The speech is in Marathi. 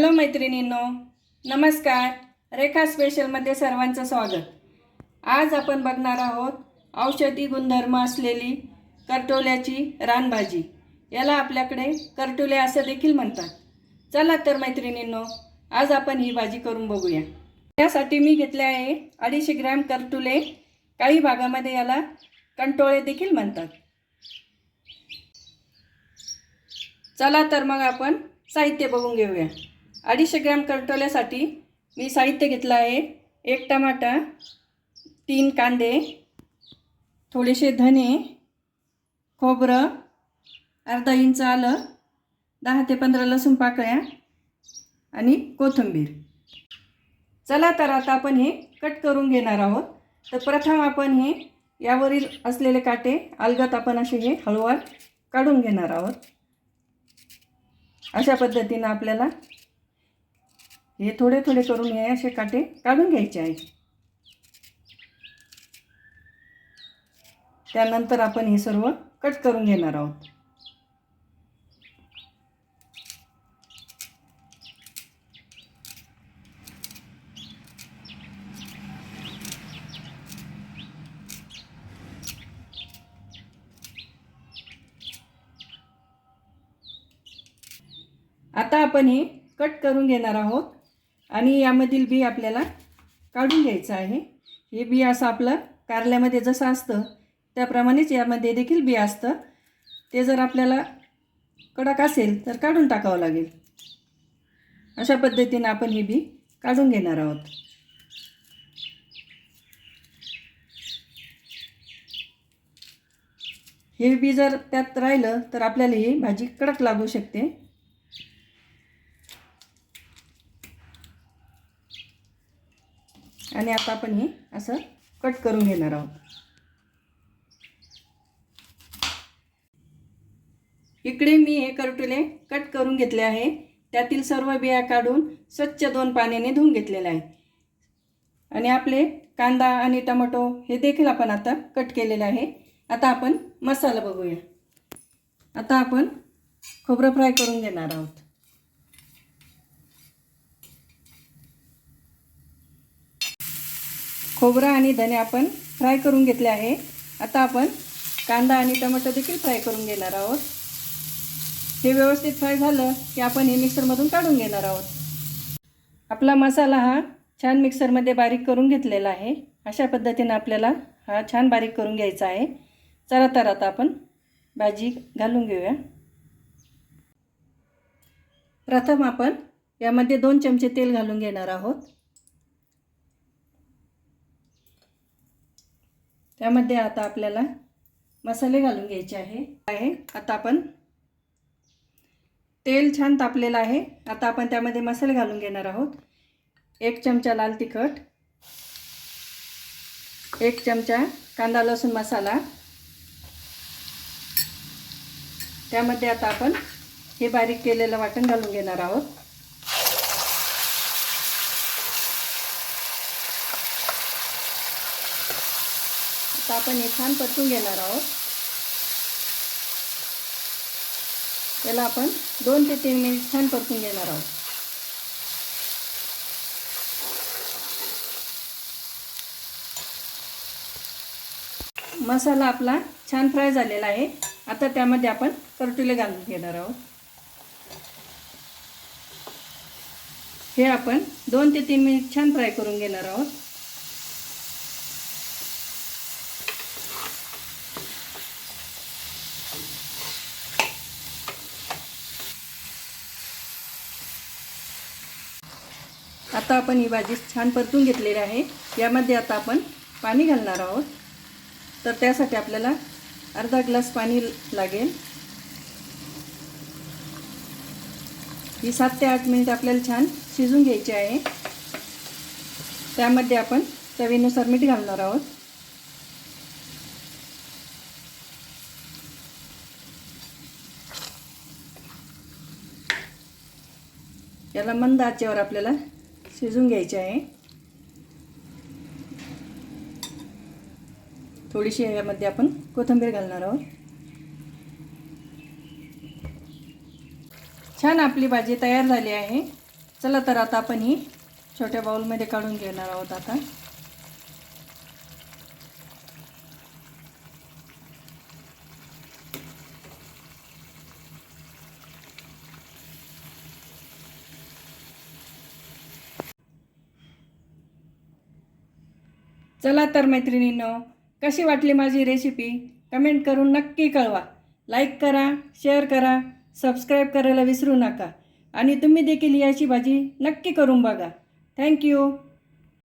हॅलो मैत्रिणींनो नमस्कार. रेखा स्पेशलमध्ये सर्वांचं स्वागत. आज आपण बघणार आहोत औषधी गुणधर्म असलेली करटोल्याची रानभाजी. याला आपल्याकडे करटोले असं देखील म्हणतात. चला तर मैत्रिणींनो आज आपण ही भाजी करून बघूया. त्यासाठी मी घेतले आहे अडीचशे ग्रॅम करटुले. काही भागामध्ये याला कंटोळे देखील म्हणतात. चला तर मग आपण साहित्य बघून घेऊया. अडीचशे ग्रॅम करटोल्यासाठी मी साहित्य घेतलं आहे. एक टमाटा तीन कांदे थोडेसे धने खोबरं अर्धा इंच आलं दहा ते पंधरा लसूण पाकळ्या आणि कोथिंबीर. चला तर आता आपण हे कट करून घेणार आहोत. तर प्रथम आपण हे यावरील असलेले काटे अलगत आपण असे हे हळूवार काढून घेणार आहोत. अशा पद्धतीनं आपल्याला हे थोडे थोडे करून हे असे काटे काढून घ्यायचे आहे. त्यानंतर आपण हे सर्व कट करून घेणार आहोत. आता आपण हे कट करून घेणार आहोत. आणि यामधील बी आपल्याला काढून घ्यायचं आहे. हे बी असं आपलं कारल्यामध्ये जसं असतं त्याप्रमाणेच यामध्ये देखील बी असतं. ते जर आपल्याला कडक असेल तर काढून टाकावं लागेल. अशा पद्धतीनं आपण हे बी काढून घेणार आहोत. हे बी जर त्यात राहिलं तर आपल्याला ही भाजी कडक लागू शकते. आणि आता आपण हे असं कट करून घेणार आहोत. इकडे मी हे करटुले कट करून घेतले आहे. त्यातील सर्व बिया काढून स्वच्छ दोन पाण्याने धुवून घेतलेले आहे. आणि आपले कांदा आणि टमाटो हे देखील आपण आता कट केलेले आहे. आता आपण मसाला बघूया. आता आपण खोबरं फ्राय करून घेणार आहोत. खोबरं आणि धने आपण फ्राय करून घेतले आहे. आता आपण कांदा आणि टमाटर देखील फ्राय करून घेणार आहोत. हे व्यवस्थित फ्राय झालं की आपण हे मिक्सरमधून काढून घेणार आहोत. आपला मसाला हा छान मिक्सरमध्ये बारीक करून घेतलेला आहे. अशा पद्धतीनं आपल्याला हा छान बारीक करून घ्यायचा आहे. चला तर आता आपण भाजी घालून घेऊया. प्रथम आपण यामध्ये दोन चमचे तेल घालून घेणार आहोत. त्यामध्ये आता आपल्याला मसाले घालून घ्यायचे आहे. आहे. आता आपण तेल छान तापलेलं आहे. आता आपण त्यामध्ये मसाले घालून घेणार आहोत. एक चमचा लाल तिखट एक चमचा कांदा लसूण मसाला. त्यामध्ये आता आपण हे बारीक केलेलं वाटण घालून घेणार आहोत. आता आपण हे छान परतून घेणार आहोत. त्याला आपण दोन ते तीन मिनिट छान परतून घेणार आहोत. मसाला आपला छान फ्राय झालेला आहे. आता त्यामध्ये आपण करटुले घालून घेणार आहोत. हे आपण दोन ते तीन मिनिट छान फ्राय करून घेणार आहोत. आता आपण ही भाजी छान परतून घेतलेली आहे. यामध्ये आता आपण पाणी घालणार आहोत. तर त्यासाठी आपल्याला अर्धा ग्लास पाणी लागेल. ही सात ते आठ मिनिट आपल्याला छान शिजून घ्यायची आहे. त्यामध्ये आपण चवीनुसार मीठ घालणार आहोत. याला मंद आचेवर आपल्याला शिजून घ्यायचे आहे. थोडीशी यामध्ये आपण कोथिंबीर घालणार आहोत. छान आपली भाजी तयार झाली आहे. चला तर आता आपण ही छोट्या बाउलमध्ये काढून घेणार आहोत आता. चला तर मैत्रिणींनो कशी वाटली माझी रेसिपी कमेंट करून नक्की कळवा. लाईक करा शेअर करा सबस्क्राईब करायला विसरू नका. आणि तुम्ही देखील याची भाजी नक्की करून बघा. थँक्यू